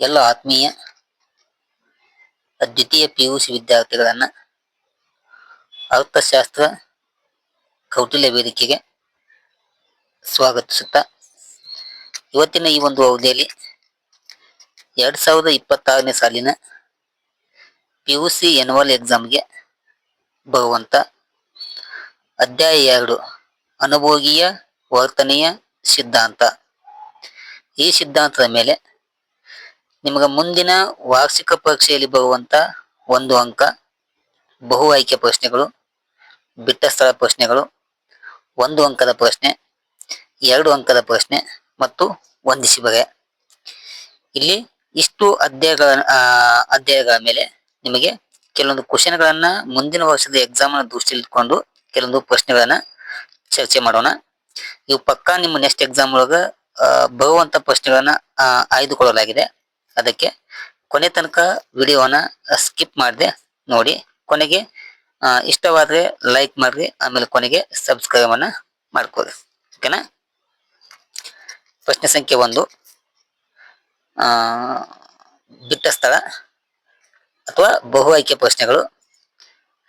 ಎಲ್ಲ ಆತ್ಮೀಯ ದ್ವಿತೀಯ ಪಿ ಯು ಸಿ ವಿದ್ಯಾರ್ಥಿಗಳನ್ನ ಅರ್ಥಶಾಸ್ತ್ರ ಕೌಟಿಲ್ಯ ವೇದಿಕೆಗೆ ಸ್ವಾಗತಿಸುತ್ತಾ ಇವತ್ತಿನ ಈ ಒಂದು ಅವಧಿಯಲ್ಲಿ ಎರಡ್ ಸಾವಿರದ ಇಪ್ಪತ್ತಾರನೇ ಸಾಲಿನ ಪಿ ಯು ಸಿ ಎನ್ವಲ್ ಎಕ್ಸಾಮ್ಗೆ ಬರುವಂತ ಅಧ್ಯಾಯ ಎರಡು, ಅನುಭೋಗಿಯ ವರ್ತನೆಯ ಸಿದ್ಧಾಂತ. ಈ ಸಿದ್ಧಾಂತದ ಮೇಲೆ ನಿಮಗೆ ಮುಂದಿನ ವಾರ್ಷಿಕ ಪರೀಕ್ಷೆಯಲ್ಲಿ ಬರುವಂತ ಒಂದು ಅಂಕ, ಬಹು ಆಯ್ಕೆ ಪ್ರಶ್ನೆಗಳು, ಬಿಟ್ಟ ಸ್ಥಳ ಪ್ರಶ್ನೆಗಳು, ಒಂದು ಅಂಕದ ಪ್ರಶ್ನೆ, ಎರಡು ಅಂಕದ ಪ್ರಶ್ನೆ ಮತ್ತು ಒಂದಿಸಿ ಬಗೆ ಇಲ್ಲಿ ಇಷ್ಟು ಅಧ್ಯಾಯಗಳ ಅಧ್ಯಾಯಗಳ ಮೇಲೆ ನಿಮಗೆ ಕೆಲವೊಂದು ಕ್ವಶನ್ಗಳನ್ನ ಮುಂದಿನ ವರ್ಷದ ಎಕ್ಸಾಮ್ ದೃಷ್ಟಿ ಇಟ್ಕೊಂಡು ಕೆಲವೊಂದು ಪ್ರಶ್ನೆಗಳನ್ನ ಚರ್ಚೆ ಮಾಡೋಣ. ಇವು ಪಕ್ಕಾ ನಿಮ್ಮ ನೆಕ್ಸ್ಟ್ ಎಕ್ಸಾಮ್ ಒಳಗ ಬರುವಂತ ಪ್ರಶ್ನೆಗಳನ್ನ ಆಯ್ದುಕೊಳ್ಳಲಾಗಿದೆ. ಅದಕ್ಕೆ ಕೊನೆ ತನಕ ವಿಡಿಯೋನ ಸ್ಕಿಪ್ ಮಾಡದೆ ನೋಡಿ. ಕೊನೆಗೆ ಇಷ್ಟವಾದರೆ ಲೈಕ್ ಮಾಡ್ರಿ, ಆಮೇಲೆ ಕೊನೆಗೆ ಸಬ್ಸ್ಕ್ರೈಬ್ ಅನ್ನ ಮಾಡ್ಕೊಳ್ರಿ. ಓಕೆನಾ? ಪ್ರಶ್ನೆ ಸಂಖ್ಯೆ ಒಂದು. ಬಿಟ್ಟ ಸ್ಥಳ ಅಥವಾ ಬಹು ಆಯ್ಕೆ ಪ್ರಶ್ನೆಗಳು.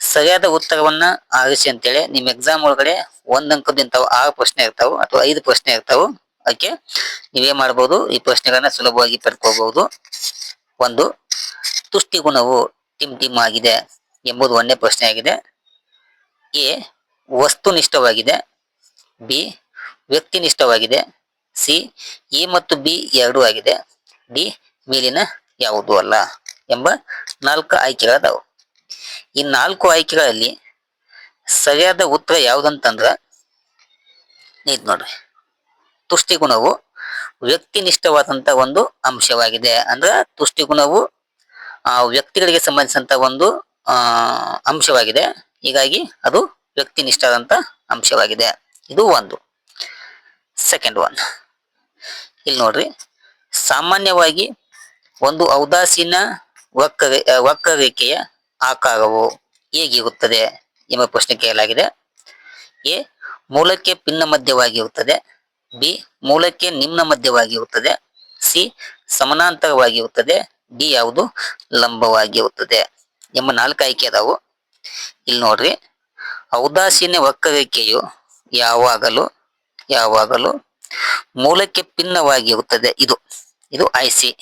ಸರಿಯಾದ ಉತ್ತರವನ್ನ ಆರಿಸಿ ಅಂತೇಳಿ ನಿಮ್ಮ ಎಕ್ಸಾಮ್ ಒಳಗಡೆ ಒಂದ್ ಅಂಕದ ಇಂತಾವ ಆರು ಪ್ರಶ್ನೆ ಇರ್ತಾವ ಅಥವಾ ಐದು ಪ್ರಶ್ನೆ ಇರ್ತಾವ. ಅದಕ್ಕೆ ನೀವೇ ಮಾಡಬಹುದು ಈ ಪ್ರಶ್ನೆಗಳನ್ನ ಸುಲಭವಾಗಿ ಪಡ್ಕೋಬಹುದು. ಒಂದು ತುಷ್ಟಿ ಗುಣವು ಟಿಮ್ ಟಿಮ್ ಆಗಿದೆ ಎಂಬುದು ಒಂದೇ ಪ್ರಶ್ನೆ ಆಗಿದೆ. ಎ, ವಸ್ತುನಿಷ್ಠವಾಗಿದೆ. ಬಿ, ವ್ಯಕ್ತಿನಿಷ್ಠವಾಗಿದೆ. ಸಿ, ಎ ಮತ್ತು ಬಿ ಎರಡೂ ಆಗಿದೆ. ಡಿ, ಮೇಲಿನ ಯಾವುದೂ ಅಲ್ಲ ಎಂಬ ನಾಲ್ಕು ಆಯ್ಕೆಗಳದಾವು. ಈ ನಾಲ್ಕು ಆಯ್ಕೆಗಳಲ್ಲಿ ಸರಿಯಾದ ಉತ್ತರ ಯಾವುದಂತಂದ್ರೆ, ಇದು ನೋಡ್ರಿ. ತುಷ್ಟಿ ಗುಣವು ವ್ಯಕ್ತಿನಿಷ್ಠವಾದಂತ ಒಂದು ಅಂಶವಾಗಿದೆ. ಅಂದ್ರೆ ತುಷ್ಟಿ ಗುಣವು ಆ, ವ್ಯಕ್ತಿಗಳಿಗೆ ಸಂಬಂಧಿಸಿದಂತ ಒಂದು ಅಂಶವಾಗಿದೆ. ಹೀಗಾಗಿ ಅದು ವ್ಯಕ್ತಿನಿಷ್ಠವಾದಂತ ಅಂಶವಾಗಿದೆ. ಇದು ಒಂದು. ಸೆಕೆಂಡ್ ಒನ್ ಇಲ್ಲಿ ನೋಡ್ರಿ. ಸಾಮಾನ್ಯವಾಗಿ ಒಂದು ಔದಾಸೀನ ವಕ್ರ, ವಕ್ರರೇಖೆಯ ಆಕಾರವು ಹೇಗಿರುತ್ತದೆ ಎಂಬ ಪ್ರಶ್ನೆ ಕೇಳಲಾಗಿದೆ. ಎ, ಮೂಲಕ್ಕೆ ಪಿನ್ನ ಮಧ್ಯವಾಗಿರುತ್ತದೆ ಬಿ ಮೂಲಕ್ಕೆ ನಿಮ್ನ ಮಧ್ಯವಾಗಿರುತ್ತದೆ, ಸಿ ಸಮಾನಾಂತರವಾಗಿರುತ್ತದೆ, ಡಿ ಯಾವುದು ಲಂಬವಾಗಿರುತ್ತದೆ. ಎಂಬ ನಾಲ್ಕು ಆಯ್ಕೆ ಅದಾವು. ಇಲ್ಲಿ ನೋಡ್ರಿ, ಔದಾಸೀನ್ಯ ವಕ್ರರೇಖೆಯು ಯಾವಾಗಲೂ ಯಾವಾಗಲೂ ಮೂಲಕ್ಕೆ ಭಿನ್ನವಾಗಿರುತ್ತದೆ. ಇದು ಇದು ಐಸಿ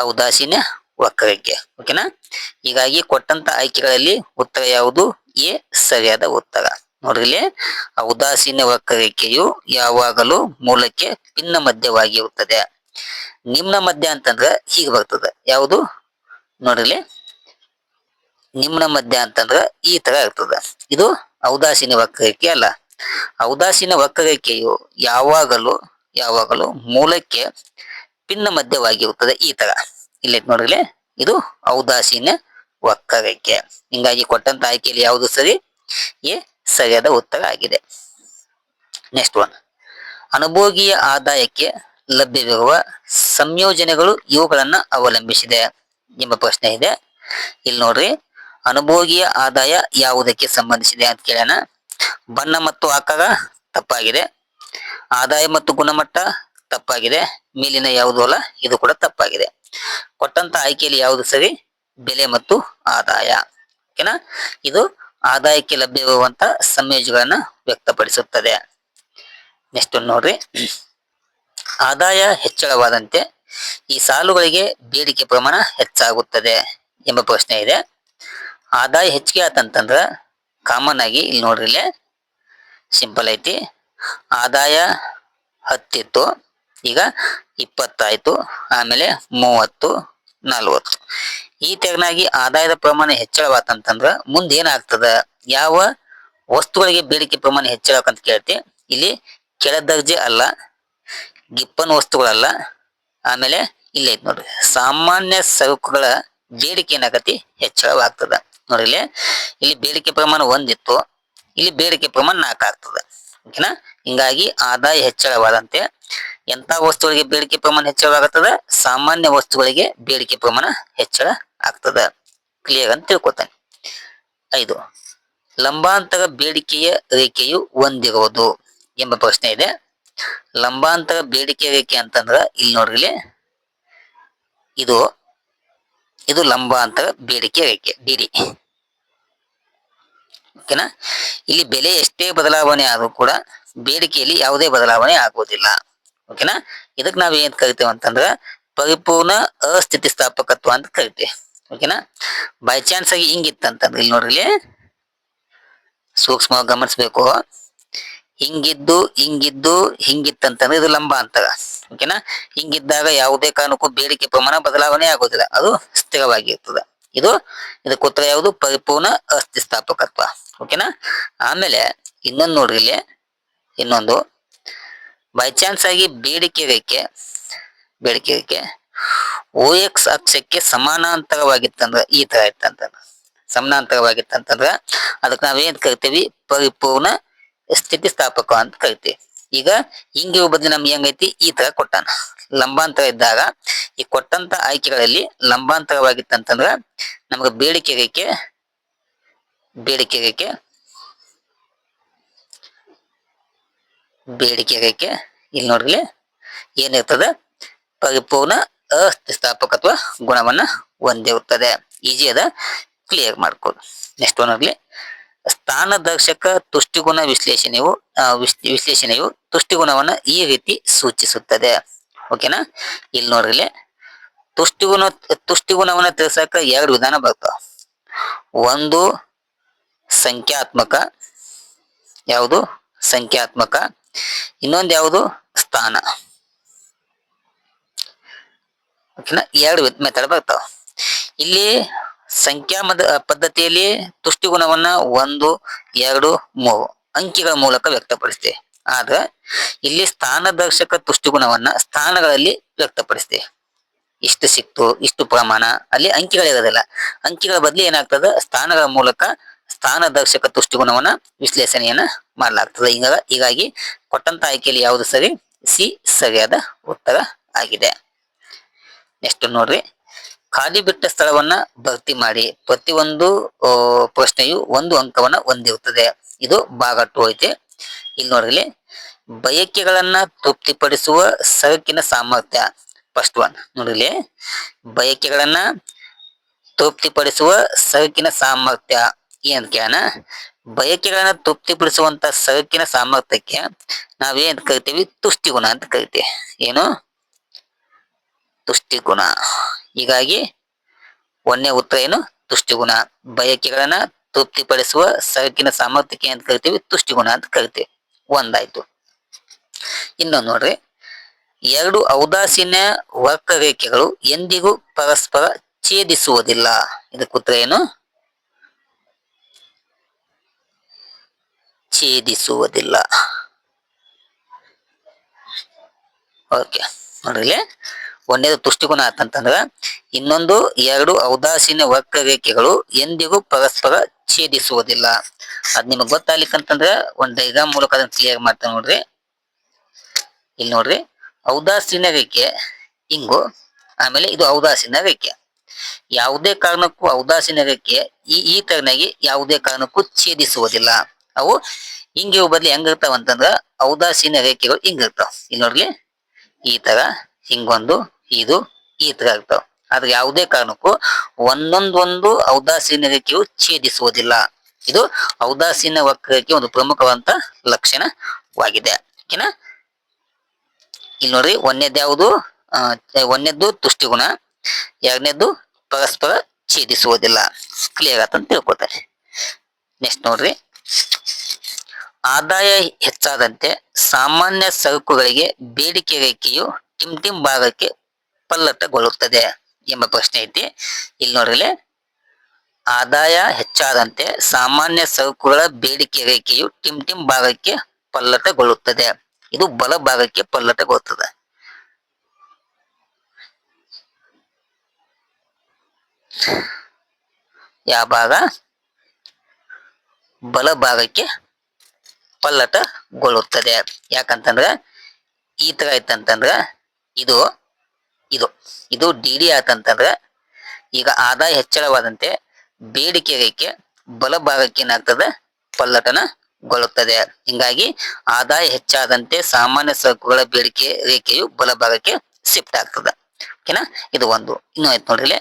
ಔದಾಸೀನ್ಯ ವಕ್ರರೇಖೆ. ಓಕೆನಾ? ಹೀಗಾಗಿ ಕೊಟ್ಟಂತ ಆಯ್ಕೆಗಳಲ್ಲಿ ಉತ್ತರ ಯಾವುದು? ಎ, ಸರಿಯಾದ ಉತ್ತರ. ನೋಡ್ರಿ ಆ ಉದಾಸೀನ ವಕ್ರರೇಖೆಯು ಯಾವಾಗಲೂ ಮೂಲಕ್ಕೆ ಭಿನ್ನ ಮಧ್ಯವಾಗಿರುತ್ತದೆ ನಿಮ್ನ ಮಧ್ಯ ಅಂತಂದ್ರೆ ಹೀಗೆ ಬರ್ತದೆ. ಯಾವುದು? ನೋಡ್ರಿ ನಿಮ್ನ ಮಧ್ಯ ಅಂತಂದ್ರೆ ಈ ತರ ಇರ್ತದೆ. ಇದು ಔದಾಸೀನ ವಕ್ರರೇಖೆ ಅಲ್ಲ. ಔದಾಸೀನ ವಕ್ರರೇಖೆಯು ಯಾವಾಗಲೂ ಯಾವಾಗಲೂ ಮೂಲಕ್ಕೆ ಭಿನ್ನ ಮಧ್ಯವಾಗಿರುತ್ತದೆ ಈ ತರ ಇಲ್ಲಿ ನೋಡ್ರಿ ಇದು ಔದಾಸೀನ ವಕ್ರರೇಖೆ ಹಿಂಗಾಗಿ ಕೊಟ್ಟಂತ ಆಯ್ಕೆಯಲ್ಲಿ ಯಾವುದು ಸರಿ? ಎ ಸರಿಯಾದ ಉತ್ತರ ಆಗಿದೆ. ನೆಕ್ಸ್ಟ್ ಒನ್ ಅನುಭೋಗಿಯ ಆದಾಯಕ್ಕೆ ಲಭ್ಯವಿರುವ ಸಂಯೋಜನೆಗಳು ಇವುಗಳನ್ನ ಅವಲಂಬಿಸಿದೆ. ಎಂಬ ಪ್ರಶ್ನೆ ಇದೆ. ಇಲ್ಲಿ ನೋಡ್ರಿ. ಅನುಭೋಗಿಯ ಆದಾಯ ಯಾವುದಕ್ಕೆ ಸಂಬಂಧಿಸಿದೆ ಅಂತ ಕೇಳೋಣ. ಬಣ್ಣ ಮತ್ತು ಆಕಾರ ತಪ್ಪಾಗಿದೆ. ಆದಾಯ ಮತ್ತು ಗುಣಮಟ್ಟ ತಪ್ಪಾಗಿದೆ. ಮೇಲಿನ ಯಾವುದು ಅಲ್ಲ, ಇದು ಕೂಡ ತಪ್ಪಾಗಿದೆ. ಕೊಟ್ಟಂತ ಆಯ್ಕೆಯಲ್ಲಿ ಯಾವುದು ಸರಿ? ಬೆಲೆ ಮತ್ತು ಆದಾಯ. ಓಕೆನಾ? ಇದು ಆದಾಯಕ್ಕೆ ಲಭ್ಯವಿರುವಂತ ಸಂಯೋಜಗಳನ್ನ ವ್ಯಕ್ತಪಡಿಸುತ್ತದೆ. ನೆಕ್ಸ್ಟ್ ನೋಡ್ರಿ. ಆದಾಯ ಹೆಚ್ಚಳವಾದಂತೆ ಈ ಸಾಲುಗಳಿಗೆ ಬೇಡಿಕೆ ಪ್ರಮಾಣ ಹೆಚ್ಚಾಗುತ್ತದೆ ಎಂಬ ಪ್ರಶ್ನೆ ಇದೆ. ಆದಾಯ ಹೆಚ್ಚಿಗೆ ಆತಂತಂದ್ರ ಕಾಮನ್ ಆಗಿ ಇಲ್ಲಿ ನೋಡ್ರಿ ಇಲ್ಲೇ ಸಿಂಪಲ್ ಐತಿ. ಆದಾಯ ಹತ್ತಿತ್ತು, ಈಗ ಇಪ್ಪತ್ತಾಯ್ತು, ಆಮೇಲೆ ಮೂವತ್ತು ನಲ್ವತ್ತು. ಈ ತೆರನಾಗಿ ಆದಾಯದ ಪ್ರಮಾಣ ಹೆಚ್ಚಳವಾತಂತಂದ್ರ ಮುಂದೆ ಏನಾಗ್ತದ? ಯಾವ ವಸ್ತುಗಳಿಗೆ ಬೇಡಿಕೆ ಪ್ರಮಾಣ ಹೆಚ್ಚಳಕ್ಕಂತ ಕೇಳ್ತಿ. ಇಲ್ಲಿ ಕೆಳ ದರ್ಜೆ ಅಲ್ಲ, ಗಿಪ್ಪನ್ ವಸ್ತುಗಳಲ್ಲ, ಆಮೇಲೆ ಇಲ್ಲಿ ಐತಿ ನೋಡ್ರಿ. ಸಾಮಾನ್ಯ ಸರಕುಗಳ ಬೇಡಿಕೆ ಏನಾಗತಿ ಹೆಚ್ಚಳವಾಗ್ತದ. ನೋಡ್ರಿ ಇಲ್ಲಿ ಇಲ್ಲಿ ಬೇಡಿಕೆ ಪ್ರಮಾಣ ಒಂದಿತ್ತು, ಇಲ್ಲಿ ಬೇಡಿಕೆ ಪ್ರಮಾಣ ನಾಲ್ಕು ಆಗ್ತದ ಓಕೆನಾ? ಹಿಂಗಾಗಿ ಆದಾಯ ಹೆಚ್ಚಳವಾದಂತೆ ಎಂತ ವಸ್ತುಗಳಿಗೆ ಬೇಡಿಕೆ ಪ್ರಮಾಣ ಹೆಚ್ಚಳವಾಗುತ್ತದೆ? ಸಾಮಾನ್ಯ ವಸ್ತುಗಳಿಗೆ ಬೇಡಿಕೆ ಪ್ರಮಾಣ ಹೆಚ್ಚಳ ಆಗ್ತದ. ಕ್ಲಿಯರ್ ಅಂತ ತಿಳ್ಕೊತಾನೆ. ಐದು, ಲಂಬಾಂತರ ಬೇಡಿಕೆಯ ರೇಖೆಯು ಒಂದಿರುವುದು ಎಂಬ ಪ್ರಶ್ನೆ ಇದೆ. ಲಂಬಾಂತರ ಬೇಡಿಕೆ ರೇಖೆ ಅಂತಂದ್ರ ಇಲ್ಲಿ ನೋಡ್ರಿ ಇದು ಇದು ಲಂಬಾಂತರ ಬೇಡಿಕೆ ರೇಖೆ ಡಿಡಿ ಓಕೆನಾ ಇಲ್ಲಿ ಬೆಲೆ ಎಷ್ಟೇ ಬದಲಾವಣೆ ಆದರೂ ಕೂಡ ಬೇಡಿಕೆಯಲ್ಲಿ ಯಾವುದೇ ಬದಲಾವಣೆ ಆಗುವುದಿಲ್ಲ. ಓಕೆನಾ? ಇದಕ್ಕೆ ನಾವು ಏನ್ ಕರಿತೇವೆ ಅಂತಂದ್ರ ಪರಿಪೂರ್ಣ ಅಸ್ಥಿತಿಸ್ಥಾಪಕತ್ವ ಅಂತ ಕರಿತೇವೆ. ಓಕೆನಾ? ಬೈ ಚಾನ್ಸ್ ಆಗಿ ಹಿಂಗಿತ್ತಂತಂದ್ರೆ ಇಲ್ಲಿ ನೋಡ್ರಿ ಸೂಕ್ಷ್ಮವಾಗಿ ಗಮನಿಸ್ಬೇಕು. ಹಿಂಗಿದ್ದು ಹಿಂಗಿದ್ದು, ಹಿಂಗಿತ್ತಂತಂದ್ರೆ ಇದು ಲಂಬ ಅಂತಾರ ಓಕೆನಾ? ಹಿಂಗಿದ್ದಾಗ ಯಾವುದೇ ಕಾರಣಕ್ಕೂ ಬೇಡಿಕೆ ಪ್ರಮಾಣ ಬದಲಾವಣೆ ಆಗೋದಿಲ್ಲ ಅದು ಸ್ಥಿರವಾಗಿರ್ತದೆ. ಇದು, ಇದಕ್ಕೆ ಉತ್ತರ ಯಾವುದು? ಪರಿಪೂರ್ಣ ಅಸ್ಥಿಸ್ಥಾಪಕತ್ವ. ಓಕೆನಾ? ಆಮೇಲೆ ಇನ್ನೊಂದು ನೋಡ್ರಿ ಇಲ್ಲಿ. ಇನ್ನೊಂದು. ಬೈ ಚಾನ್ಸ್ ಆಗಿ ಬೇಡಿಕೆ ರೇಖೆ ಬೇಡಿಕೆ ರೇಖೆ ಓ ಎಕ್ಸ್ ಅಕ್ಷಕ್ಕೆ ಸಮಾನಾಂತರವಾಗಿತ್ತಂದ್ರೆ ಈ ತರ ಇತ್ತಂತಂದ್ರ. ಸಮಾನಾಂತರವಾಗಿತ್ತಂತಂದ್ರ ಅದಕ್ಕೆ ನಾವೇನ್ ಕರಿತೀವಿ? ಪರಿಪೂರ್ಣ ಸ್ಥಿತಿಸ್ಥಾಪಕ ಅಂತ ಕರಿತೀವಿ. ಈಗ ಹಿಂಗೆ ಬದಲು ನಮ್ಗೆ ಹೆಂಗೈತಿ ಈ ತರ ಕೊಟ್ಟಾನ. ಲಂಬಾಂತರ ಇದ್ದಾಗ ಈ ಕೊಟ್ಟಂತ ಆಯ್ಕೆಗಳಲ್ಲಿ ಲಂಬಾಂತರವಾಗಿತ್ತಂತಂದ್ರೆ ನಮ್ಗೆ ಬೇಡಿಕೆ ರೇಖೆ ಬೇಡಿಕೆ ಆಗೈಕೆ ಇಲ್ಲಿ ನೋಡ್ರಿ, ಏನಿರ್ತದ? ಪರಿಪೂರ್ಣ ಅಸ್ಥಿಸ್ಥಾಪಕತ್ವ ಗುಣವನ್ನ ಹೊಂದಿರುತ್ತದೆ. ಈಜಿ ಅದ ಕ್ಲಿಯರ್ ಮಾಡ್ಕೊಳ್ಳಿ ನೆಕ್ಸ್ಟ್ ಒನ್ ಆಗ್ಲಿ ಸ್ಥಾನದರ್ಶಕ ತುಷ್ಟಿಗುಣ ವಿಶ್ಲೇಷಣೆಯು ವಿಶ್ಲೇಷಣೆಯು ತುಷ್ಟಿಗುಣವನ್ನ ಈ ರೀತಿ ಸೂಚಿಸುತ್ತದೆ. ಓಕೆನಾ ಇಲ್ಲಿ ನೋಡ್ರಿ, ತುಷ್ಟಿಗುಣ, ತುಷ್ಟಿಗುಣವನ್ನ ತಿಳಿಸಕ ಎರಡು ವಿಧಾನ ಬರ್ತಾವ. ಒಂದು ಸಂಖ್ಯಾತ್ಮಕ, ಯಾವುದು? ಸಂಖ್ಯಾತ್ಮಕ. ಇನ್ನೊಂದು ಯಾವುದು? ಸ್ಥಾನ. ಎರಡು ಮೆಥಡ್ ಬರ್ತಾವ. ಇಲ್ಲಿ ಸಂಖ್ಯಾ ಮದ, ಪದ್ಧತಿಯಲ್ಲಿ ತುಷ್ಟಿಗುಣವನ್ನ ಒಂದು, ಎರಡು, ಮೂರು ಅಂಕಿಗಳ ಮೂಲಕ ವ್ಯಕ್ತಪಡಿಸ್ತೇವೆ ಆದ್ರೆ ಇಲ್ಲಿ ಸ್ಥಾನದರ್ಶಕ ತುಷ್ಟಿಗುಣವನ್ನ ಸ್ಥಾನಗಳಲ್ಲಿ ವ್ಯಕ್ತಪಡಿಸ್ತೇವೆ ಇಷ್ಟು ಸಿಕ್ತು, ಇಷ್ಟು ಪ್ರಮಾಣ, ಅಲ್ಲಿ ಅಂಕಿಗಳಿರೋದಿಲ್ಲ. ಅಂಕಿಗಳ ಬದಲು ಏನಾಗ್ತದ? ಸ್ಥಾನಗಳ ಮೂಲಕ ಸ್ಥಾನದರ್ಶಕ ತುಷ್ಟಿಗುಣವನ್ನ ವಿಶ್ಲೇಷಣೆಯನ್ನ ಮಾಡಲಾಗ್ತದೆ. ಈಗ, ಹೀಗಾಗಿ ಕೊಟ್ಟಂತ ಆಯ್ಕೆಯಲ್ಲಿ ಯಾವುದು ಸರಿ? ಸಿ ಸರಿಯಾದ ಉತ್ತರ ಆಗಿದೆ. ನೆಕ್ಸ್ಟ್ ನೋಡ್ರಿ. ಖಾಲಿ ಬಿಟ್ಟ ಸ್ಥಳವನ್ನ ಭರ್ತಿ ಮಾಡಿ. ಪ್ರತಿಯೊಂದು ಪ್ರಶ್ನೆಯು ಒಂದು ಅಂಕವನ್ನ ಹೊಂದಿರುತ್ತದೆ. ಇದು ಭಾಗ ಟು ಐತೆ. ಇಲ್ಲಿ ನೋಡ್ರಿ. ಬಯಕೆಗಳನ್ನ ತೃಪ್ತಿಪಡಿಸುವ ಸರಕಿನ ಸಾಮರ್ಥ್ಯ. ಫಸ್ಟ್ ಒನ್ ನೋಡ್ರಿ. ಬಯಕೆಗಳನ್ನ ತೃಪ್ತಿಪಡಿಸುವ ಸರಕಿನ ಸಾಮರ್ಥ್ಯ. ಏನ್ ಕ್ಯಾನ ಬಯಕೆಗಳನ್ನ ತೃಪ್ತಿಪಡಿಸುವಂತ ಸರಕಿನ ಸಾಮರ್ಥ್ಯಕ್ಕೆ ನಾವೇನ್ ಕರಿತೀವಿ? ತುಷ್ಟಿಗುಣ ಅಂತ ಕರಿತೀವಿ. ಏನು? ತುಷ್ಟಿಗುಣ. ಹೀಗಾಗಿ ಒಂದನೇ ಉತ್ತರ ಏನು? ತುಷ್ಟಿಗುಣ. ಬಯಕೆಗಳನ್ನ ತೃಪ್ತಿಪಡಿಸುವ ಸರಕಿನ ಸಾಮರ್ಥ್ಯಕ್ಕೆ ಅಂತ ಕರಿತೀವಿ? ತುಷ್ಟಿಗುಣ ಅಂತ ಕರಿತೀವಿ. ಒಂದಾಯ್ತು. ಇನ್ನೊಂದು ನೋಡ್ರಿ. ಎರಡು ಔದಾಸೀನ್ಯ ವಕ್ರರೇಖೆಗಳು ಎಂದಿಗೂ ಪರಸ್ಪರ ಛೇದಿಸುವುದಿಲ್ಲ. ಇದಕ್ಕೆ ಉತ್ತರ ಏನು? ಛೇದಿಸುವುದಿಲ್ಲ. ಓಕೆ ನೋಡ್ರಿ ಒಂದೇದು ತುಷ್ಟಿಗುಣ ಆತಂತಂದ್ರ ಇನ್ನೊಂದು ಎರಡು ಔದಾಸೀನ ವಕ್ರರೇಖೆಗಳು ಎಂದಿಗೂ ಪರಸ್ಪರ ಛೇದಿಸುವುದಿಲ್ಲ. ಅದ್ ನಿಮಗ್ ಗೊತ್ತಾಗ್ಲಿಕ್ಕಂತಂದ್ರ ಒಂದ್ ಡೈಗ್ರಾಮ್ ಮೂಲಕ ಅದನ್ನ ಕ್ಲಿಯರ್ ಮಾಡ್ತಾ ನೋಡ್ರಿ. ಇಲ್ಲಿ ನೋಡ್ರಿ ಔದಾಸೀನ ರೇಖೆ ಹಿಂಗು ಆಮೇಲೆ ಇದು ಔದಾಸೀನ ರೇಖೆ. ಯಾವುದೇ ಕಾರಣಕ್ಕೂ ಔದಾಸೀನ ರೇಖೆ ಈ ಈ ತರನಾಗಿ ಯಾವುದೇ ಕಾರಣಕ್ಕೂ ಛೇದಿಸುವುದಿಲ್ಲ. ಅವು ಹಿಂಗೆ ಬದಲಿ ಹೆಂಗಿರ್ತಾವ ಅಂತಂದ್ರ ಔದಾಸೀನ ರೇಖೆಗಳು ಹಿಂಗಿರ್ತಾವ ಇಲ್ಲಿ ನೋಡ್ಲಿ, ಈ ತರ ಹಿಂಗೊಂದು, ಇದು, ಈ ತರ ಇರ್ತಾವ ಆದ್ರೆ ಯಾವುದೇ ಕಾರಣಕ್ಕೂ ಒಂದೊಂದೊಂದು ಔದಾಸೀನ ರೇಖೆಯು ಛೇದಿಸುವುದಿಲ್ಲ. ಇದು ಔದಾಸೀನ ವಕ್ರಕ್ಕೆ ಒಂದು ಪ್ರಮುಖವಾದಂತ ಲಕ್ಷಣವಾಗಿದೆ. ಓಕೆನಾ? ಇಲ್ಲಿ ನೋಡ್ರಿ, ಒಂದನೇದು ಯಾವುದು? ಒಂದೇದ್ದು ಒಂದನೇದ್ದು ತುಷ್ಟಿಗುಣ, ಎರಡನೇದ್ದು ಪರಸ್ಪರ ಛೇದಿಸುವುದಿಲ್ಲ. ಕ್ಲಿಯರ್ ಆತಂತ ತಿಳ್ಕೊತಾರೆ. ನೆಕ್ಸ್ಟ್ ನೋಡ್ರಿ. ಆದಾಯ ಹೆಚ್ಚಾದಂತೆ ಸಾಮಾನ್ಯ ಸರಕುಗಳಿಗೆ ಬೇಡಿಕೆ ರೇಖೆಯು ಟಿಮ್ ಟಿಮ್ ಭಾಗಕ್ಕೆ ಪಲ್ಲಟಗೊಳ್ಳುತ್ತದೆ ಎಂಬ ಪ್ರಶ್ನೆ ಐತಿ. ಇಲ್ಲಿ ನೋಡ್ರಿ ಆದಾಯ ಹೆಚ್ಚಾದಂತೆ ಸಾಮಾನ್ಯ ಸರಕುಗಳ ಬೇಡಿಕೆ ರೇಖೆಯು ಟಿಮ್ ಟಿಮ್ ಭಾಗಕ್ಕೆ ಪಲ್ಲಟಗೊಳ್ಳುತ್ತದೆ. ಇದು ಬಲ ಭಾಗಕ್ಕೆ ಪಲ್ಲಟಗೊಳ್ಳುತ್ತದೆ. ಯಾವ ಭಾಗ? ಬಲ ಭಾಗಕ್ಕೆ ಪಲ್ಲಟಗೊಳ್ಳುತ್ತದೆ ಯಾಕಂತಂದ್ರ ಈ ತರ ಐತಂತಂದ್ರ ಇದು ಇದು ಇದು ಡಿ ಡಿ ಆತಂತಂದ್ರ ಈಗ ಆದಾಯ ಹೆಚ್ಚಳವಾದಂತೆ ಬೇಡಿಕೆ ರೇಖೆ ಬಲಭಾಗಕ್ಕೆ ಏನಾಗ್ತದೆ ಪಲ್ಲಟನಗೊಳ್ಳುತ್ತದೆ ಹಿಂಗಾಗಿ ಆದಾಯ ಹೆಚ್ಚಾದಂತೆ ಸಾಮಾನ್ಯ ಸರಕುಗಳ ಬೇಡಿಕೆ ರೇಖೆಯು ಬಲಭಾಗಕ್ಕೆ ಶಿಫ್ಟ್ ಆಗ್ತದೆ. ಓಕೆನಾ? ಇದು ಒಂದು. ಇನ್ನು ಆಯ್ತು ನೋಡ್ರಿ.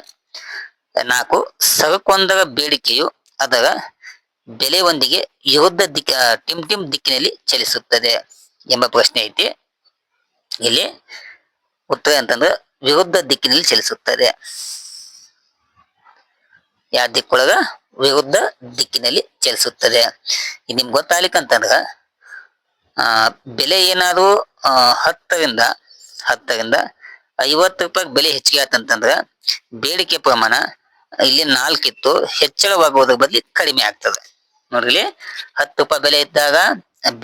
ನಾಲ್ಕು ಸರಕೊಂದರ ಬೇಡಿಕೆಯು ಅದರ ಬೆಲೆಯೊಂದಿಗೆ ವಿರುದ್ಧ ದಿಕ್ಕ ಟಿಮ್ ಟಿಮ್ ದಿಕ್ಕಿನಲ್ಲಿ ಚಲಿಸುತ್ತದೆ ಎಂಬ ಪ್ರಶ್ನೆ ಐತಿ. ಇಲ್ಲಿ ಉತ್ತರ ಅಂತಂದ್ರೆ ವಿರುದ್ಧ ದಿಕ್ಕಿನಲ್ಲಿ ಚಲಿಸುತ್ತದೆ. ಯಾವ ದಿಕ್ಕೊಳಗ? ವಿರುದ್ಧ ದಿಕ್ಕಿನಲ್ಲಿ ಚಲಿಸುತ್ತದೆ. ಇದು ನಿಮ್ಗೆ ಗೊತ್ತಾಗ್ಲಿಕ್ಕಂತಂದ್ರ ಆ, ಬೆಲೆ ಏನಾದ್ರು ಹತ್ತರಿಂದ ಹತ್ತರಿಂದ ಐವತ್ತು ರೂಪಾಯಿ ಬೆಲೆ ಹೆಚ್ಚಿಗೆ ಆತಂತಂದ್ರ ಬೇಡಿಕೆ ಪ್ರಮಾಣ ಇಲ್ಲಿ ನಾಲ್ಕಿತ್ತು, ಹೆಚ್ಚಳವಾಗುವುದರ ಬದಲಿ ಕಡಿಮೆ ಆಗ್ತದೆ. ನೋಡ್ರಿ ಹತ್ತು ರೂಪಾಯಿ ಬೆಲೆ ಇದ್ದಾಗ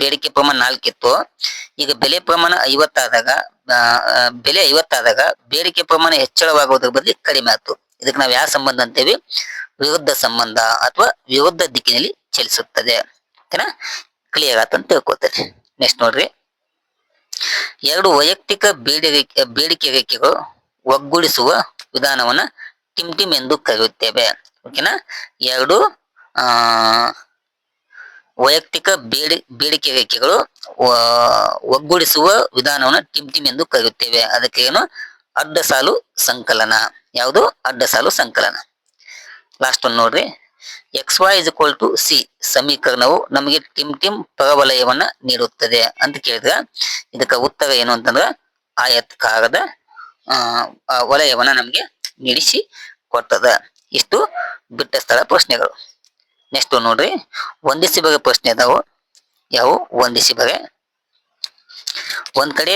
ಬೇಡಿಕೆ ಪ್ರಮಾಣ ನಾಲ್ಕಿತ್ತು. ಈಗ ಬೆಲೆ ಪ್ರಮಾಣ ಐವತ್ತಾದಾಗ ಬೆಲೆ ಐವತ್ತಾದಾಗ ಬೇಡಿಕೆ ಪ್ರಮಾಣ ಹೆಚ್ಚಳವಾಗುವುದರ ಬದಲಿ ಕಡಿಮೆ ಆಯ್ತು. ಇದಕ್ಕೆ ನಾವು ಯಾವ ಸಂಬಂಧ ಅಂತೇವಿ ವಿರುದ್ಧ ಸಂಬಂಧ ಅಥವಾ ವಿರುದ್ಧ ದಿಕ್ಕಿನಲ್ಲಿ ಚಲಿಸುತ್ತದೆ. ಓಕೆನಾ? ಕ್ಲಿಯರ್ ಆತಂತ ತಿಳ್ಕೊತಾರೆ ನೆಕ್ಸ್ಟ್ ನೋಡ್ರಿ. ಎರಡು ವೈಯಕ್ತಿಕ ಬೇಡಿಕೆ ಬೇಡಿಕೆ ರೇಖೆಗಳು ಒಗ್ಗೂಡಿಸುವ ವಿಧಾನವನ್ನ ಟಿಮ್ ಟಿಮ್ ಎಂದು ಕರೆಯುತ್ತೇವೆ. ಓಕೆನಾ? ಎರಡು, ಆ ವೈಯಕ್ತಿಕ ಬೇಡಿ, ಬೇಡಿಕೆ ರೇಖೆಗಳು ವ- ಒಗ್ಗೂಡಿಸುವ ವಿಧಾನವನ್ನು ಟಿಮ್ ಟಿಮ್ ಎಂದು ಕರೆಯುತ್ತೇವೆ. ಅದಕ್ಕೆ ಏನು? ಅಡ್ಡ ಸಾಲು ಸಂಕಲನ. ಯಾವುದು? ಅಡ್ಡ ಸಾಲು ಸಂಕಲನ. ಲಾಸ್ಟ್ ಒಂದು ನೋಡ್ರಿ. X Y is equal to C ಸಮೀಕರಣವು ನಮಗೆ ಟಿಮ್ ಟಿಮ್ ಪರವಲಯವನ್ನ ನೀಡುತ್ತದೆ ಅಂತ ಕೇಳಿದ್ರೆ. ಇದಕ್ಕೆ ಉತ್ತರ ಏನು ಅಂತಂದ್ರೆ ಆಯತ್ಕಾರದ ವಲಯವನ್ನ ನಮಗೆ ನಿಡಿಸಿ ಕೊಡ್ತದ. ಇಷ್ಟು ಬಿಟ್ಟ ಸ್ಥಳ ಪ್ರಶ್ನೆಗಳು. ನೆಕ್ಸ್ಟ್ ನೋಡ್ರಿ. ಒಂದಿಸಿ ಬಗೆ ಪ್ರಶ್ನೆ ಇದಾವು. ಯಾವು? ಒಂದಿಸಿ ಬಗೆ ಒಂದ್ ಕಡೆ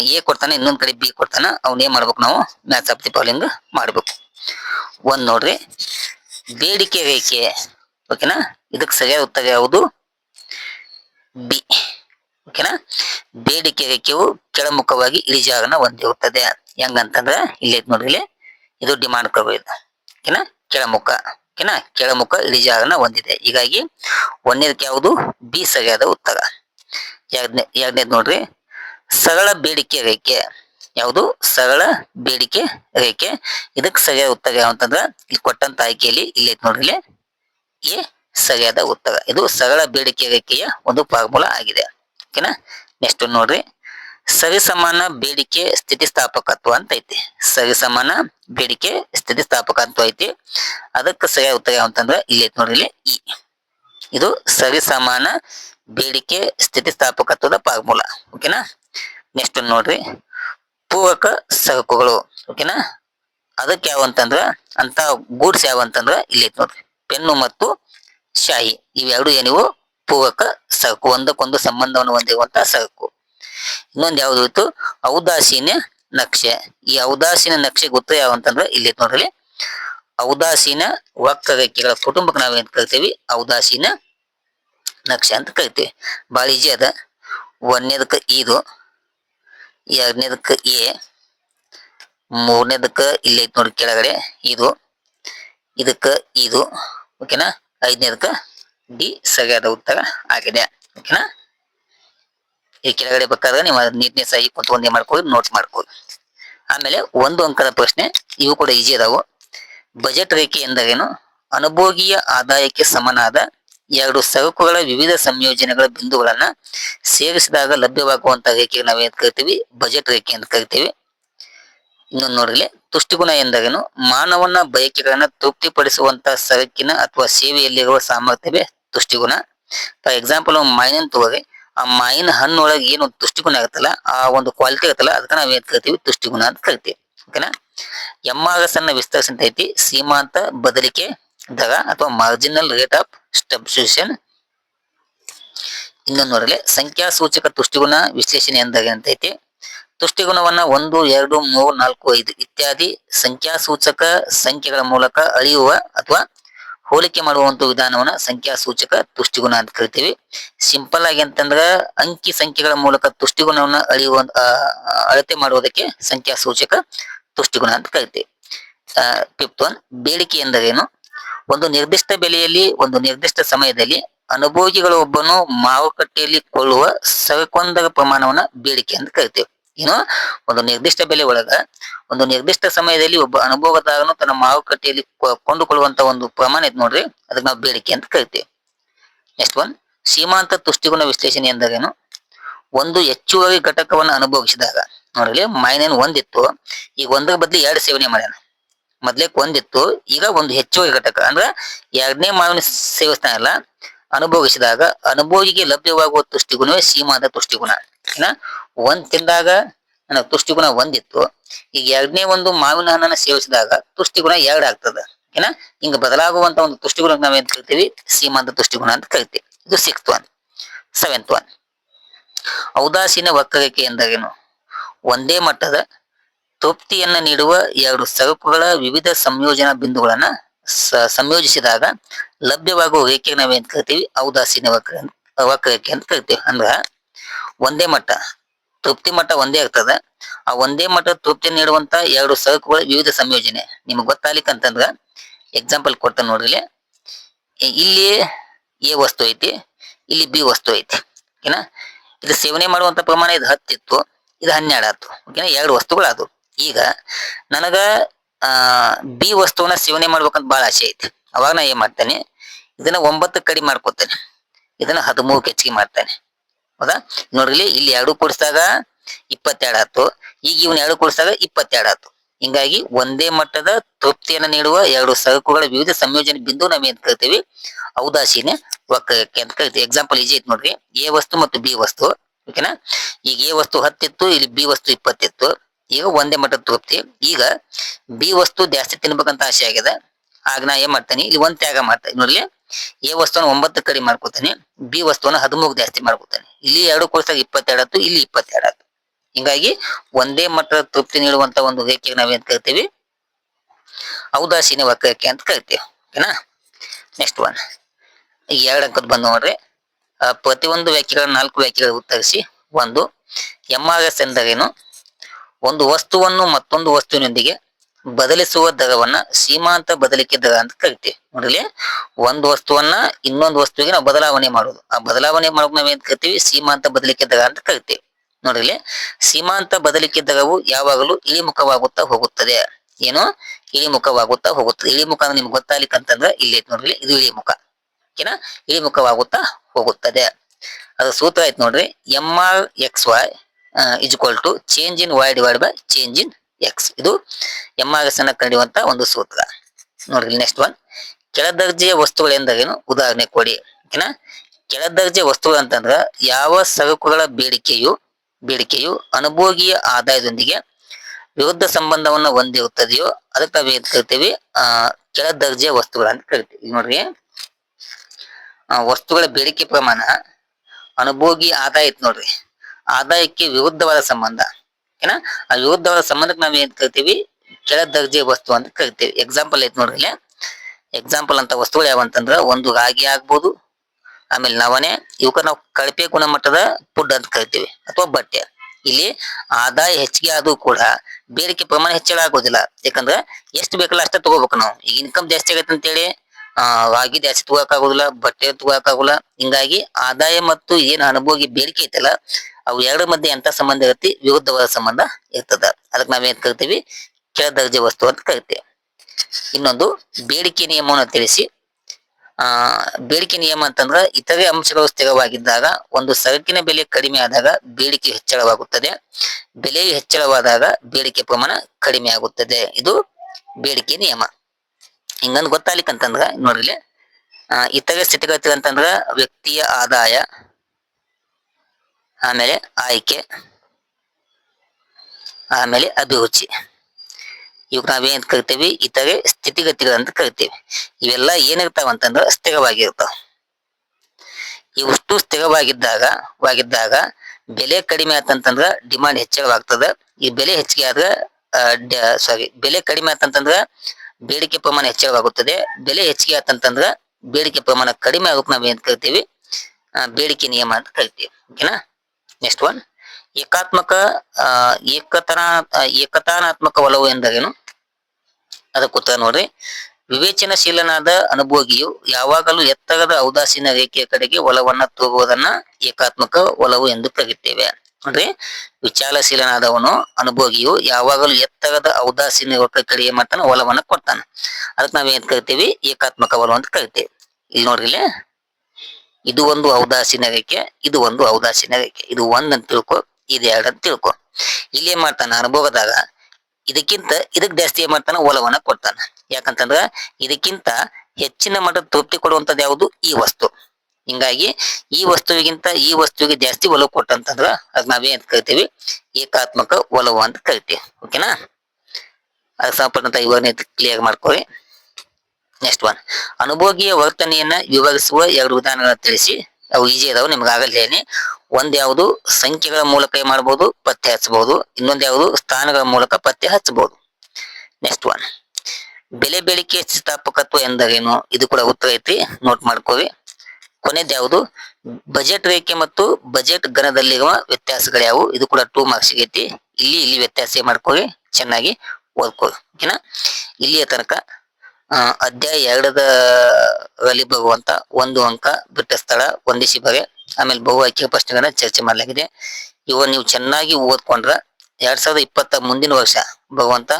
ಎ ಕೊಡ್ತಾನೆ, ಇನ್ನೊಂದ್ ಕಡೆ ಬಿ ಕೊಡ್ತಾನ. ಅವ್ನ ಏನ್ ಮಾಡ್ಬೇಕು ನಾವು? ಮ್ಯಾಥ್ಸ್ ಆಫ್ ದಿ ಫಾಲೋಯಿಂಗ್ ಮಾಡ್ಬೇಕು. ಒಂದ್ ನೋಡ್ರಿ. ಬೇಡಿಕೆ ರೇಖೆ. ಓಕೆನಾ ಇದಕ್ಕೆ ಸರಿಯಾದ ಉತ್ತರ ಯಾವುದು? ಬಿ ಓಕೆನಾ ಬೇಡಿಕೆ ರೇಖೆಯು ಕೆಳಮುಖವಾಗಿ ಇಳಿಜಾರನ ಹೊಂದಿರುತ್ತದೆ. ಹೆಂಗಂತಂದ್ರ, ಇಲ್ಲಿ ನೋಡ್ರಿ ಇಲ್ಲಿ. ಇದು ಡಿಮಾಂಡ್ ಕರ್ವ್ ಇದು. ಓಕೆನಾ ಕೆಳಮುಖ. ಓಕೆನಾ ಕೆಳಮುಖ ಇಳಿಜಾರನ್ನ ಹೊಂದಿದೆ. ಹೀಗಾಗಿ ಒಂದನೇದಕ್ಕೆ ಯಾವುದು? ಬಿ ಸರಿಯಾದ ಉತ್ತರ. ಎರಡನೇ, ಎರಡನೇದು ನೋಡ್ರಿ. ಸರಳ ಬೇಡಿಕೆ ರೇಖೆ. ಯಾವುದು? ಸರಳ ಬೇಡಿಕೆ ರೇಖೆ. ಇದಕ್ಕೆ ಸರಿಯಾದ ಉತ್ತರ ಯಾವಂತಂದ್ರ ಇಲ್ಲಿ ಕೊಟ್ಟಂತ ಆಯ್ಕೆಯಲ್ಲಿ ಇಲ್ಲಿ ನೋಡ್ರಿ ಎ ಸರಿಯಾದ ಉತ್ತರ. ಇದು ಸರಳ ಬೇಡಿಕೆ ರೇಖೆಯ ಒಂದು ಫಾರ್ಮುಲಾ ಆಗಿದೆ. ಓಕೆನಾ? ನೆಕ್ಸ್ಟ್ ನೋಡ್ರಿ. ಸರಿಸಮಾನ ಬೇಡಿಕೆ ಸ್ಥಿತಿಸ್ಥಾಪಕತ್ವ ಅಂತ ಐತಿ. ಸರಿಸಮಾನ ಬೇಡಿಕೆ ಸ್ಥಿತಿಸ್ಥಾಪಕತ್ವ ಐತಿ. ಅದಕ್ಕೆ ಸರಿಯಾದ ಉತ್ತರ ಅಂತಂದ್ರ ಇಲ್ಲಿ ಐತಿ ನೋಡ್ರಿ, ಇಲ್ಲಿ ಇ. ಇದು ಸರಿಸಮಾನ ಬೇಡಿಕೆ ಸ್ಥಿತಿಸ್ಥಾಪಕತ್ವದ ಫಾರ್ಮುಲಾ ಓಕೆನಾ? ನೆಕ್ಸ್ಟ್ ನೋಡ್ರಿ. ಪೂರಕ ಸರಕುಗಳು. ಓಕೆನಾ? ಅದಕ್ಕೆ ಯಾವ ಅಂತಂದ್ರ ಅಂತ ಗೂಡ್ಸ್ ಯಾವ ಅಂತಂದ್ರ ಇಲ್ಲಿ ಐತಿ ನೋಡ್ರಿ. ಪೆನ್ನು ಮತ್ತು ಶಾಯಿ. ಇವೆರಡು ಏನಿವು ಪೂರಕ ಸರಕು. ಒಂದಕ್ಕೊಂದು ಸಂಬಂಧವನ್ನು ಹೊಂದಿರುವಂತಹ ಸರಕು. ಇನ್ನೊಂದು ಯಾವ್ದು ಇತ್ತು? ಔದಾಸೀನ್ಯ ನಕ್ಷೆ. ಈ ಔದಾಸೀನ ನಕ್ಷೆ ಗೊತ್ತು ಯಾವ ಅಂತಂದ್ರೆ ಇಲ್ಲಿ ನೋಡ್ರಿ. ಔದಾಸೀನ ವಕ್ರರೇಖೆಗಳ ಕುಟುಂಬಕ್ಕೆ ನಾವ್ ಏನ್ ಕರಿತೀವಿ? ಔದಾಸೀನ ನಕ್ಷೆ ಅಂತ ಕರಿತೀವಿ. ಬಾಳ ಈಜಿ ಅದ. ಒಂದನೇದಕ್ಕ ಇದು ಎರಡನೇದಕ್ಕ ಎ, ಮೂರನೇದಕ್ಕ ಇಲ್ಲಿ ಐತ್ ನೋಡಿ ಕೆಳಗಡೆ ಇದು, ಇದಕ್ಕ ಇದು, ಓಕೆನಾ? ಐದನೇದಕ್ಕ ಡಿ ಸರಿಯಾದ ಉತ್ತರ ಆಗಿದೆ. ಓಕೆನಾ? ಈ ಕೆಳಗಡೆ ಬೇಕಾದ್ರೆ ನೀವು ನೀಟ್ನೆಸ್ ಆಗಿ ಕುತ್ಕೊಂಡು ಮಾಡ್ಕೊಳ್ಳಿ ನೋಟ್ ಮಾಡ್ಕೊಳ್ಳಿ ಆಮೇಲೆ ಒಂದು ಅಂಕದ ಪ್ರಶ್ನೆ, ಇವು ಕೂಡ ಈಜಿ ಅದಾವು. ಬಜೆಟ್ ರೇಖೆ ಎಂದರೇನು? ಅನುಭೋಗಿಯ ಆದಾಯಕ್ಕೆ ಸಮನಾದ ಎರಡು ಸರಕುಗಳ ವಿವಿಧ ಸಂಯೋಜನೆಗಳ ಬಿಂದುಗಳನ್ನ ಸೇರಿಸಿದಾಗ ಲಭ್ಯವಾಗುವಂತ ರೇಖೆಗೆ ನಾವೇನ್ ಕರಿತೀವಿ? ಬಜೆಟ್ ರೇಖೆ ಅಂತ ಕರಿತೀವಿ. ಇನ್ನೊಂದು ನೋಡ್ರಿ, ತುಷ್ಟಿಗುಣ ಎಂದರೇನು? ಮಾನವನ ಬಯಕೆಗಳನ್ನ ತೃಪ್ತಿಪಡಿಸುವಂತ ಸರಕಿನ ಅಥವಾ ಸೇವೆಯಲ್ಲಿರುವ ಸಾಮರ್ಥ್ಯವೇ ತುಷ್ಟಿಗುಣ. ಫಾರ್ ಎಕ್ಸಾಂಪಲ್ ಮೈನನ್ ತಗೋರಿ ಆ ಮಾಯಿನ ಒಳಗೆ ಏನು ತುಷ್ಟಿಗುಣ ಆಗತ್ತಲ್ಲ, ಆ ಒಂದು ಕ್ವಾಲಿಟಿ ಆಗತ್ತಲ್ಲ, ಅದಕ್ಕೆ ನಾವ್ ಏನ್ ಕರಿತೀವಿ? ತುಷ್ಟಿಗುಣ ಅಂತ ಕರಿತೀವಿ. ಓಕೆನಾ ಎಮ್ಮಾಗಸನ್ನ ವಿಸ್ತರಿಸಂತ ಐತಿ, ಸೀಮಾಂತ ಬದಲಿಕೆ ದರ ಅಥವಾ ಮಾರ್ಜಿನಲ್ ರೇಟ್ ಆಫ್ ಸ್ಟಬ್ಸ್ಟಿಟ್ಯೂಷನ್ ಇನ್ನೊಂದು ನೋಡಲಿ ಸಂಖ್ಯಾ ಸೂಚಕ ತುಷ್ಟಿಗುಣ ವಿಶ್ಲೇಷಣೆ ಎಂದಾಗ ಅಂತೈತಿ ತುಷ್ಟಿಗುಣವನ್ನ ಒಂದು, ಎರಡು, ಮೂರು, ನಾಲ್ಕು, ಐದು ಇತ್ಯಾದಿ ಸಂಖ್ಯಾ ಸೂಚಕ ಸಂಖ್ಯೆಗಳ ಮೂಲಕ ಅಳಿಯುವ ಅಥವಾ ಹೋಲಿಕೆ ಮಾಡುವಂತ ವಿಧಾನವನ್ನ ಸಂಖ್ಯಾ ಸೂಚಕ ತುಷ್ಟಿಗುಣ ಅಂತ ಕರಿತೀವಿ. ಸಿಂಪಲ್ ಆಗಿ ಅಂತಂದ್ರ ಅಂಕಿ ಸಂಖ್ಯೆಗಳ ಮೂಲಕ ತುಷ್ಟಿಗುಣವನ್ನ ಅಳೆಯುವ ಅಳತೆ ಮಾಡುವುದಕ್ಕೆ ಸಂಖ್ಯಾ ಸೂಚಕ ತುಷ್ಟಿಗುಣ ಅಂತ ಕರಿತೀವಿ. ಫಿಫ್ತ್ ಬೇಡಿಕೆ ಎಂದರೇನು? ಒಂದು ನಿರ್ದಿಷ್ಟ ಬೆಲೆಯಲ್ಲಿ, ಒಂದು ನಿರ್ದಿಷ್ಟ ಸಮಯದಲ್ಲಿ ಅನುಭೋಗಿಗಳ ಒಬ್ಬನು ಮಾರುಕಟ್ಟೆಯಲ್ಲಿ ಕೊಳ್ಳುವ ಸರಕೊಂದರ ಪ್ರಮಾಣವನ್ನ ಬೇಡಿಕೆ ಅಂತ ಕರಿತೇವೆ. ಏನು ಒಂದು ನಿರ್ದಿಷ್ಟ ಬೆಲೆ ಒಳಗ, ಒಂದು ನಿರ್ದಿಷ್ಟ ಸಮಯದಲ್ಲಿ ಒಬ್ಬ ಅನುಭವದಾರನು ತನ್ನ ಮಾರುಕಟ್ಟೆಯಲ್ಲಿ ಕೊಂಡುಕೊಳ್ಳುವಂತ ಒಂದು ಪ್ರಮಾಣ ಇದೆ ನೋಡ್ರಿ, ಅದಕ್ಕೆ ನಾವು ಬೇಡಿಕೆ ಅಂತ ಕರಿತೇವೆ. ನೆಕ್ಸ್ಟ್ ಒನ್ ಸೀಮಾಂತ ತುಷ್ಟಿಗುಣ ವಿಶ್ಲೇಷಣೆ ಎಂದರೇನು? ಒಂದು ಹೆಚ್ಚುವರಿ ಘಟಕವನ್ನು ಅನುಭವಿಸಿದಾಗ, ನೋಡ್ರಿ ಮಾವಿನ ಒಂದಿತ್ತು ಈಗ ಒಂದ್ರ ಬದ್ಲಿ ಎರಡು ಸೇವನೆ ಮಾಡ್ಯಾನ. ಮೊದ್ಲೇಕ್ ಒಂದಿತ್ತು ಈಗ ಒಂದು ಹೆಚ್ಚುವರಿ ಘಟಕ, ಅಂದ್ರ ಎರಡನೇ ಮಾವಿನ ಸೇವಿಸ್ತಾನಲ್ಲ ಅನುಭವಿಸಿದಾಗ ಅನುಭವಿಗೆ ಲಭ್ಯವಾಗುವ ತುಷ್ಟಿಗುಣವೇ ಸೀಮಾಂತ ತುಷ್ಟಿಗುಣ ಒಂದ್ ತಿಂದಾಗ ನನ್ನ ತುಷ್ಟಿಗುಣ ಒಂದಿತ್ತು. ಈಗ ಎರಡನೇ ಒಂದು ಮಾವಿನ ಹಣ್ಣನ್ನ ಸೇವಿಸಿದಾಗ ತುಷ್ಟಿಗುಣ ಎರಡ್ ಆಗ್ತದ. ಏನ? ಹಿಂಗ ಬದಲಾಗುವಂತ ಒಂದು ತುಷ್ಟಿಗುಣ ನಾವೇನ್ ಕರಿತೀವಿ? ಸೀಮಾಂತ ತುಷ್ಟಿಗುಣ ಅಂತ ಕರಿತೀವಿ. ಇದು ಸಿಕ್ಸ್ತ್ ಒನ್ ಸೆವೆಂತ್ ಒನ್ ಔದಾಸೀನ ವಕ್ರರೇಖೆ ಎಂದರೇನು ಒಂದೇ ಮಟ್ಟದ ತೃಪ್ತಿಯನ್ನ ನೀಡುವ ಎರಡು ಸರಕುಗಳ ವಿವಿಧ ಸಂಯೋಜನಾ ಬಿಂದುಗಳನ್ನ ಸಂಯೋಜಿಸಿದಾಗ ಲಭ್ಯವಾಗುವ ರೇಖೆ ನಾವೇನ್ ಕರಿತೀವಿ? ಔದಾಸೀನ ವಕ್ರ ವಕ್ರರೇಖೆ ಅಂತ ಕರಿತೀವಿ. ಅಂದ್ರ ಒಂದೇ ಮಟ್ಟ. ತೃಪ್ತಿ ಮಟ್ಟ ಒಂದೇ ಆಗ್ತದ. ಆ ಒಂದೇ ಮಟ್ಟ ತೃಪ್ತಿ ನೀಡುವಂತ ಎರಡು ಸರಕುಗಳ ವಿವಿಧ ಸಂಯೋಜನೆ. ನಿಮ್ಗೆ ಅಂತಂದ್ರ ಎಕ್ಸಾಂಪಲ್ ಕೊಡ್ತಾನೆ ನೋಡ್ರಿ ಇಲ್ಲಿ. ಎ ವಸ್ತು ಐತಿ, ಇಲ್ಲಿ ಬಿ ವಸ್ತು ಐತಿ. ಓಕೆನಾ? ಇದು ಸೇವನೆ ಮಾಡುವಂತ ಪ್ರಮಾಣ ಇದು ಹತ್ತಿತ್ತು ಇದು ಹನ್ನೆರಡು ಆಯ್ತು. ಓಕೆನಾ? ಎರಡು ವಸ್ತುಗಳಾದವು. ಈಗ ನನಗ, ಆ, ಬಿ ವಸ್ತುವನ್ನ ಸೇವನೆ ಮಾಡ್ಬೇಕಂತ ಬಹಳ ಆಸೆ ಐತಿ. ಅವಾಗ ನಾ ಏನ್ ಮಾಡ್ತೇನೆ, ಇದನ್ನ ಒಂಬತ್ತು ಕಡಿಮೆ ಮಾಡ್ಕೋತೇನೆ. ಇದನ್ನ ಹದಿಮೂರಕ್ಕೆ ಹೆಚ್ಚಿಗೆ ಮಾಡ್ತೇನೆ. ಹೌದಾ? ನೋಡ್ರಿ, ಇಲ್ಲಿ ಎರಡು ಕೂಡಿಸಿದಾಗ ಇಪ್ಪತ್ತೆರಡು ಹತ್ತು ಈಗ ಇವನ್ ಎರಡು ಕೂಡಿಸಿದಾಗ ಇಪ್ಪತ್ತೆರಡು ಹತ್ತು ಹಿಂಗಾಗಿ ಒಂದೇ ಮಟ್ಟದ ತೃಪ್ತಿಯನ್ನ ನೀಡುವ ಎರಡು ಸರಕುಗಳ ವಿವಿಧ ಸಂಯೋಜನೆ ಬಿಂದು ನಾವ್ ಏನ್ ಕರಿತೀವಿ? ಔದಾಸೀನ ವಕ್ರಕ್ಕೆ ಅಂತ ಕರಿತೀವಿ. ಎಕ್ಸಾಂಪಲ್ ಈಜಿ ಐತಿ ನೋಡ್ರಿ. ಎ ವಸ್ತು ಮತ್ತು ಬಿ ವಸ್ತು. ಓಕೆನಾ ಈಗ ಎ ವಸ್ತು ಹತ್ತಿತ್ತು, ಇಲ್ಲಿ ಬಿ ವಸ್ತು ಇಪ್ಪತ್ತಿತ್ತು. ಈಗ ಒಂದೇ ಮಟ್ಟದ ತೃಪ್ತಿ. ಈಗ ಬಿ ವಸ್ತು ಜಾಸ್ತಿ ತಿನ್ಬೇಕಂತ ಆಸೆ ಆಗಿದೆ. ಆಗ ನಾ ಏನ್ ಮಾಡ್ತೇನೆ? ಇಲ್ಲಿ ಒಂದ್ ತ್ಯಾಗ ಮಾಡ್ತೇನೆ ನೋಡ್ಲಿ. ಎ ವಸ್ತುವನ್ನ ಒಂಬತ್ತು ಕಡಿಮೆ ಮಾಡ್ಕೋತಾನೆ ಬಿ ವಸ್ತುವನ್ನ ಹದಿಮೂರು ಜಾಸ್ತಿ ಮಾಡ್ಕೋತಾನೆ ಇಲ್ಲಿ ಎರಡು ಕೋರ್ಸಾಗ ಇಪ್ಪತ್ತೆರಡು ಆಯ್ತು, ಇಲ್ಲಿ ಇಪ್ಪತ್ತೆರಡು ಹಿಂಗಾಗಿ ಒಂದೇ ಮಟ್ಟದ ತೃಪ್ತಿ ನೀಡುವಂತ ಒಂದು ರೇಖೆಗೆ ನಾವೇನ್ ಕರಿತೀವಿ? ಔದಾಸೀನ ವಕ್ರರೇಖೆ ಅಂತ ಕರಿತೀವಿ. ಓಕೆನಾ? ನೆಕ್ಸ್ಟ್ ಒನ್ ಎರಡು ಅಂಕದ್ ಬಂದು ನೋಡ್ರಿ. ಪ್ರತಿಯೊಂದು ವ್ಯಾಖ್ಯೆಗಳ ನಾಲ್ಕು ವ್ಯಾಖ್ಯೆಗಳ ಉತ್ತರಿಸಿ, ಒಂದು ಎಂ ಆರ್ ಎಸ್ ಎಂದರೇನು? ಒಂದು ವಸ್ತುವನ್ನು ಮತ್ತೊಂದು ವಸ್ತುವಿನೊಂದಿಗೆ ಬದಲಿಸುವ ದರವನ್ನ ಸೀಮಾಂತ ಬದಲಿಕೆ ದರ ಅಂತ ಕರಿತೀವಿ. ನೋಡ್ರಿ ಒಂದು ವಸ್ತುವನ್ನ ಇನ್ನೊಂದು ವಸ್ತುವಿಗೆ ನಾವು ಬದಲಾವಣೆ ಮಾಡೋದು. ಆ ಬದಲಾವಣೆ ಮಾಡೋದು ನಾವ್ ಏನ್ ಕರಿತೀವಿ? ಸೀಮಾಂತ ಬದಲಿಕೆ ದರ ಅಂತ ಕರಿತೀವಿ. ನೋಡ್ರಿ ಸೀಮಾಂತ ಬದಲಿಕೆ ದರವು ಯಾವಾಗಲೂ ಇಳಿಮುಖವಾಗುತ್ತಾ ಹೋಗುತ್ತದೆ. ಏನು? ಇಳಿಮುಖವಾಗುತ್ತಾ ಹೋಗುತ್ತದೆ. ಇಳಿಮುಖ ಅಂದ್ರೆ ನಿಮ್ಗೆ ಗೊತ್ತಾಗ್ಲಿಕ್ಕೆ ಅಂತಂದ್ರೆ ಇಲ್ಲಿ ನೋಡ್ರಿ, ಇದು ಇಳಿಮುಖ. ಓಕೆನಾ? ಇಳಿಮುಖವಾಗುತ್ತಾ ಹೋಗುತ್ತದೆ. ಅದು ಸೂತ್ರ ಆಯ್ತು ನೋಡ್ರಿ M R X Y is equal to change in Y divide by change in X ಇದು ಎಂ ಆರ್ ಎಸ್ ಅನ್ನ ಕಂಡುವಂತ ಒಂದು ಸೂತ್ರ. ನೋಡ್ರಿ ನೆಕ್ಸ್ಟ್ ಒನ್ ಕೆಳದರ್ಜೆಯ ವಸ್ತುಗಳು ಎಂದರೇನು ಉದಾಹರಣೆ ಕೊಡಿ. ಓಕೆನಾ? ಕೆಳದರ್ಜೆ ವಸ್ತುಗಳು ಅಂತಂದ್ರ ಯಾವ ಸರಕುಗಳ ಬೇಡಿಕೆಯು ಬೇಡಿಕೆಯು ಅನುಭೋಗಿಯ ಆದಾಯದೊಂದಿಗೆ ವಿರುದ್ಧ ಸಂಬಂಧವನ್ನು ಹೊಂದಿರುತ್ತದೆಯೋ ಅದಕ್ಕೆ ನಾವು ಕರಿತೀವಿ? ಆ, ಕೆಳದರ್ಜೆಯ ವಸ್ತುಗಳು ಅಂತ ಕರಿತೀವಿ. ನೋಡ್ರಿ. ವಸ್ತುಗಳ ಬೇಡಿಕೆ ಪ್ರಮಾಣ ಅನುಭೋಗಿ ಆದಾಯ ಇತ್ತು ನೋಡ್ರಿ. ಆದಾಯಕ್ಕೆ ವಿರುದ್ಧವಾದ ಸಂಬಂಧ. ಓಕೆನಾ? ಆ ವಿರುದ್ಧವಾದ ಸಂಬಂಧಕ್ಕೆ ನಾವ್ ಏನ್ ಕರಿತೀವಿ? ಕೆಳ ದರ್ಜೆ ವಸ್ತು ಅಂತ ಕರಿತೀವಿ. ಎಕ್ಸಾಂಪಲ್ ಐತ್ ನೋಡ್ರಿ ಇಲ್ಲಿ. ಎಕ್ಸಾಂಪಲ್ ಅಂತ ವಸ್ತುಗಳು ಯಾವಂತಂದ್ರ ಒಂದು ರಾಗಿ ಆಗ್ಬೋದು, ಆಮೇಲೆ ನವಣೆ, ಇವಕ್ಕ ನಾವು ಕಳಪೆ ಗುಣಮಟ್ಟದ ಫುಡ್ ಅಂತ ಕರಿತೀವಿ ಅಥವಾ ಬಟ್ಟೆ. ಇಲ್ಲಿ ಆದಾಯ ಹೆಚ್ಚಿಗೆ ಆದ್ರೂ ಕೂಡ ಬೇಡಿಕೆ ಪ್ರಮಾಣ ಹೆಚ್ಚಳ ಆಗೋದಿಲ್ಲ. ಯಾಕಂದ್ರೆ ಎಷ್ಟು ಬೇಕಲ್ಲ ಅಷ್ಟೇ ತಗೋಬೇಕು ನಾವು. ಈಗ ಇನ್ಕಮ್ ಜಾಸ್ತಿ ಆಗೈತೆ ಅಂತೇಳಿ ಆ, ರಾಗಿ ಜಾಸ್ತಿ ತಗೋಕ್ ಬಟ್ಟೆ ತಗೋಕ್ ಆಗುಲ್ಲ ಹಿಂಗಾಗಿ ಆದಾಯ ಮತ್ತು ಏನ್ ಅನುಭೋಗಿ ಬೇಡಿಕೆ ಐತಲ್ಲ, ಅವು ಎರಡರ ಮಧ್ಯೆ ಎಂತ ಸಂಬಂಧ ಇರುತ್ತೆ? ವಿರುದ್ಧವಾದ ಸಂಬಂಧ ಇರ್ತದ. ಅದಕ್ಕೆ ನಾವೇನ್ ಕರಿತೀವಿ? ಕೆಳ ದರ್ಜೆ ವಸ್ತು ಅಂತ ಕರಿತೀವಿ. ಇನ್ನೊಂದು, ಬೇಡಿಕೆ ನಿಯಮವನ್ನು ತಿಳಿಸಿ. ಆ, ಬೇಡಿಕೆ ನಿಯಮ ಅಂತಂದ್ರ ಇತರೆ ಅಂಶಗಳು ಸ್ಥಿರವಾಗಿದ್ದಾಗ, ಒಂದು ಸರಕಿನ ಬೆಲೆ ಕಡಿಮೆ ಆದಾಗ ಬೇಡಿಕೆ ಹೆಚ್ಚಳವಾಗುತ್ತದೆ. ಬೆಲೆ ಹೆಚ್ಚಳವಾದಾಗ ಬೇಡಿಕೆ ಪ್ರಮಾಣ ಕಡಿಮೆ ಆಗುತ್ತದೆ. ಇದು ಬೇಡಿಕೆ ನಿಯಮ. ಹಿಂಗಂದ್ ಗೊತ್ತಾಗ್ಲಿಕ್ಕಂತಂದ್ರ ನೋಡ್ರಿ ಇತರೆ ಸ್ಥಿತಿಗತಿ ಅಂತಂದ್ರ ವ್ಯಕ್ತಿಯ ಆದಾಯ, ಆಮೇಲೆ ಆಯ್ಕೆ, ಆಮೇಲೆ ಅಭಿರುಚಿ. ಇವಾಗ ನಾವೇನ್ ಕರಿತೀವಿ? ಇತರೆ ಸ್ಥಿತಿಗತಿಗಳಂತ ಕರಿತೀವಿ. ಇವೆಲ್ಲ ಏನಿರ್ತಾವ ಅಂತಂದ್ರ ಸ್ಥಿರವಾಗಿರ್ತಾವ. ಇವಷ್ಟು ಸ್ಥಿರವಾಗಿದ್ದಾಗ, ವಾಗಿದ್ದಾಗ ಬೆಲೆ ಕಡಿಮೆ ಆತಂತಂದ್ರ ಡಿಮಾಂಡ್ ಹೆಚ್ಚಳವಾಗ್ತದ. ಈ ಬೆಲೆ ಹೆಚ್ಚಿಗೆ ಆದ್ರೆ ಸಾರಿ ಬೆಲೆ ಕಡಿಮೆ ಆತಂತಂದ್ರ ಬೇಡಿಕೆ ಪ್ರಮಾಣ ಹೆಚ್ಚಳವಾಗುತ್ತದೆ. ಬೆಲೆ ಹೆಚ್ಚಿಗೆ ಆತಂತಂದ್ರ ಬೇಡಿಕೆ ಪ್ರಮಾಣ ಕಡಿಮೆ ಆಗೋಕ್ ನಾವ್ ಏನ್ ಕರಿತೀವಿ? ಬೇಡಿಕೆ ನಿಯಮ ಅಂತ ಕರಿತೀವಿ. ಓಕೆನಾ ನೆಕ್ಸ್ಟ್ ಒನ್ ಏಕಾತ್ಮಕ ಏಕತನ ಏಕತಾನಾತ್ಮಕ ಒಲವು ಎಂದರೇನು? ಅದಕ್ಕೆ ಉತ್ತರ ನೋಡ್ರಿ. ವಿವೇಚನಶೀಲನಾದ ಅನುಭೋಗಿಯು ಯಾವಾಗಲೂ ಎತ್ತರದ ಔದಾಸೀನ ರೇಖೆಯ ಕಡೆಗೆ ಒಲವನ್ನ ತೋರುವುದನ್ನ ಏಕಾತ್ಮಕ ಒಲವು ಎಂದು ಕರೆಯುತ್ತೇವೆ ನೋಡ್ರಿ ವಿಚಾರಶೀಲನಾದವನು ಅನುಭೋಗಿಯು ಯಾವಾಗಲೂ ಎತ್ತರದ ಔದಾಸೀನ ಕಡೆಗೆ ಮಾಡ್ತಾನ ಒಲವನ್ನ ಕೊಡ್ತಾನೆ. ಅದಕ್ಕೆ ನಾವೇನ್ ಕರಿತೀವಿ? ಏಕಾತ್ಮಕ ಒಲವು ಅಂತ ಕರಿತೀವಿ. ಇಲ್ಲಿ ನೋಡ್ರಿ ಇದು ಒಂದು ಔದಾಸೀನ ರೇಖೆ, ಇದು ಒಂದು ಔದಾಸೀನ ರೇಖೆ. ಇದು ಅಂತ ತಿಳ್ಕೊ, ಇದು ಎರಡ್ ಅಂತ ತಿಳ್ಕೊ. ಇಲ್ಲಿ ಏನ್ ಮಾಡ್ತಾನ? ಅನುಭೋಗದಾಗ ಇದಕ್ಕಿಂತ ಇದಕ್ ಜಾಸ್ತಿ ಏನ್ ಮಾಡ್ತಾನ? ಒಲವನ್ನ ಕೊಡ್ತಾನ. ಯಾಕಂತಂದ್ರ ಇದಕ್ಕಿಂತ ಹೆಚ್ಚಿನ ಮಟ್ಟದ ತೃಪ್ತಿ ಕೊಡುವಂತದ್ದು ಯಾವುದು? ಈ ವಸ್ತು. ಹಿಂಗಾಗಿ ಈ ವಸ್ತುವಿಗಿಂತ ಈ ವಸ್ತುವಿಗೆ ಜಾಸ್ತಿ ಒಲವು ಕೊಟ್ಟಂತಂದ್ರ ಅದ್ ನಾವೇನ್ ಕರಿತೀವಿ? ಏಕಾತ್ಮಕ ಒಲವು ಅಂತ ಕರಿತೀವಿ. ಓಕೆನಾ? ಅದಕ್ಕೆ ಸಂಬಂಧಪಟ್ಟಂತ ಇವರನ್ನ ಕ್ಲಿಯರ್ ಮಾಡ್ಕೊಳ್ಳಿ ನೆಕ್ಸ್ಟ್ ಒನ್ ಅನುಭೋಗಿಯ ವರ್ತನೆಯನ್ನ ವಿವರಿಸುವ ಎರಡು ವಿಧಾನಗಳನ್ನ ತಿಳಿಸಿ. ಅವು ಈಜಿ ಅದಾವು, ನಿಮ್ಗೆ ಆಗಲ್ಲ ಹೇಳಿ. ಒಂದ್ ಸಂಖ್ಯೆಗಳ ಮೂಲಕ ಏನ್ ಮಾಡ್ಬೋದು, ಪತ್ತೆ ಹಚ್ಚಬಹುದು ಇನ್ನೊಂದ್ ಯಾವುದು ಸ್ಥಾನಗಳ ಮೂಲಕ ಪತ್ತೆ ಹಚ್ಚಬಹುದು ನೆಕ್ಸ್ಟ್ ಒನ್ ಬೆಲೆ ಬೇಡಿಕೆ ಸ್ಥಿತಾಪಕತ್ವ ಎಂದರೇನು? ಇದು ಕೂಡ ಉತ್ತರ ಐತಿ ನೋಟ್ ಮಾಡ್ಕೋವಿ ಕೊನೆಯದು ಯಾವುದು? ಬಜೆಟ್ ರೇಖೆ ಮತ್ತು ಬಜೆಟ್ ಘನದಲ್ಲಿರುವ ವ್ಯತ್ಯಾಸಗಳು ಯಾವುವು? ಇದು ಕೂಡ ಟೂ ಮಾರ್ಕ್ಸ್ ಐತಿ ಇಲ್ಲಿ ಇಲ್ಲಿ ವ್ಯತ್ಯಾಸ ಮಾಡ್ಕೊಳ್ಳಿ? ಚೆನ್ನಾಗಿ ಓದ್ಕೊಳ್ಳಿ. ಓಕೆನಾ? ಇಲ್ಲಿಯ ತನಕ ಅಧ್ಯಾಯ ಎರಡದ ರಲ್ಲಿ ಬರುವಂತ ಒಂದು ಅಂಕ ಬಿಟ್ಟ ಸ್ಥಳ ಒಂದಿಸಿ ಬಗೆ ಆಮೇಲೆ ಬಹು ಆಯ್ಕೆ ಪ್ರಶ್ನೆಗಳನ್ನ ಚರ್ಚೆ ಮಾಡಲಾಗಿದೆ. ಇವ ನೀವು ಚೆನ್ನಾಗಿ ಓದ್ಕೊಂಡ್ರ ಎರಡ್ ಸಾವಿರದ ಇಪ್ಪತ್ತ ಮುಂದಿನ ವರ್ಷ ಬರುವಂತ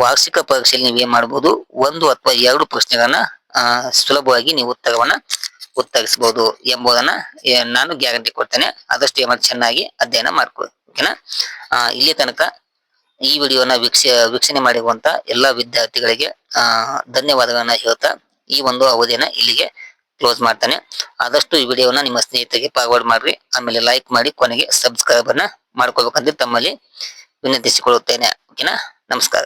ವಾರ್ಷಿಕ ಪರೀಕ್ಷೆಯಲ್ಲಿ ನೀವು ಏನ್ ಮಾಡ್ಬೋದು? ಒಂದು ಅಥವಾ ಎರಡು ಪ್ರಶ್ನೆಗಳನ್ನ ಸುಲಭವಾಗಿ ನೀವು ಉತ್ತರವನ್ನ ಉತ್ತರಿಸಬಹುದು ಎಂಬುದನ್ನ ನಾನು ಗ್ಯಾರಂಟಿ ಕೊಡ್ತೇನೆ. ಆದಷ್ಟು ಏನಾದ್ರು ಚೆನ್ನಾಗಿ ಅಧ್ಯಯನ ಮಾಡ್ಕೊಳ್ಳಿ ಓಕೆನಾ? ಇಲ್ಲಿ ತನಕ ಈ ವಿಡಿಯೋನ ವೀಕ್ಷ, ವೀಕ್ಷಣೆ ಮಾಡಿರುವಂತ ಎಲ್ಲಾ ವಿದ್ಯಾರ್ಥಿಗಳಿಗೆ ಧನ್ಯವಾದಗಳನ್ನ ಹೇಳ್ತಾ ಈ ಒಂದು ಅವಧಿಯನ್ನ ಇಲ್ಲಿಗೆ ಕ್ಲೋಸ್ ಮಾಡ್ತಾನೆ. ಆದಷ್ಟು ಈ ವಿಡಿಯೋನ ನಿಮ್ಮ ಸ್ನೇಹಿತರಿಗೆ ಫಾರ್ವರ್ಡ್ ಮಾಡ್ರಿ. ಆಮೇಲೆ ಲೈಕ್ ಮಾಡಿ, ಕೊನೆಗೆ ಸಬ್ಸ್ಕ್ರೈಬ್ ಅನ್ನ ಮಾಡ್ಕೋಬೇಕಂತ ತಮ್ಮಲ್ಲಿ ವಿನಂತಿಸಿಕೊಳ್ಳುತ್ತೇನೆ. ಓಕೆನಾ? ನಮಸ್ಕಾರ.